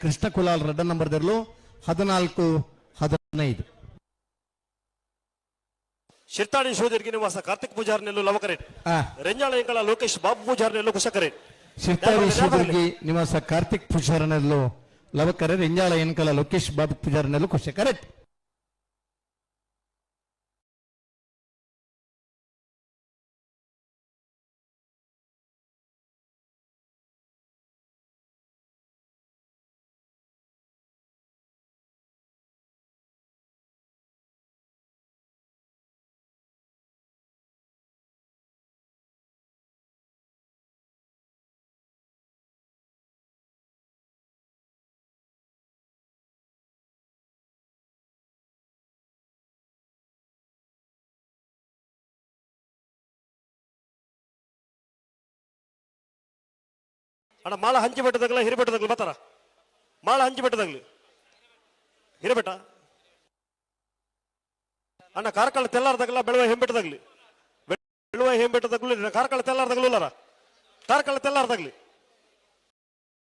Krishna Kulal red ನಂಬರ್ದರ್ಲು ಹದಿನಾಲ್ಕು ಹದಿನೈದು. ಶಿರ್ತಾಣಿ ಶೋಧರಿಗೆ ನಿವಾಸ ಕಾರ್ತಿಕ್ ಪೂಜಾರ್ ನೆಲ್ಲು ಲವಕರೇಟ್ ರೆಂಜಾಳ ಎಂಗಳ ಲೋಕೇಶ್ ಬಾಬು ಪೂಜಾರ್ ನೆಲ್ಲು ಕುಶಕರೇಟ್ ಶಿರ್ತಾಣಿ ಶಿವದುರ್ಗಿ ನಿವಾಸ ಕಾರ್ತಿಕ್ ಪೂಜಾರನೆಲ್ಲು ಲವಕರೆ ರೆಂಜಾಳ ಎನ್ಕಲ ಲೋಕೇಶ್ ಬಾಬು ಪೂಜಾರ್ ನೆಲ್ಲು ಕರೆಕ್ಟ್ ಅಣ್ಣ, ಮಾಳ ಹಂಚಿ ಬೆಟ್ಟದಾಗಲ ಹಿರಿಬೆಟ್ಟದಾಗಲ ಬತ್ತಾರ ಮಾಳ ಹಂಚಿ ಬೆಟ್ಟದಾಗ್ಲಿ. ಹಿರಿಬೆಟ್ಟ ಅಣ್ಣ, ಕಾರ್ಕಳ ತೆಲ್ಲಾರ್ದಾಗಲ ಬೆಳುವ ಹೆಂಬೆಟ್ಟದಾಗ್ಲಿ ಬೆಳುವ ಹೆಂಬೆಟ್ಟದಾಗ್ಲಿ ಕಾರ್ಕಳ ತೆಲ್ಲಾರ್ದಾಗ್ಲೂ ಕಾರ್ಕಳ ತೆಲ್ಲಾರ್ದಾಗ್ಲಿ.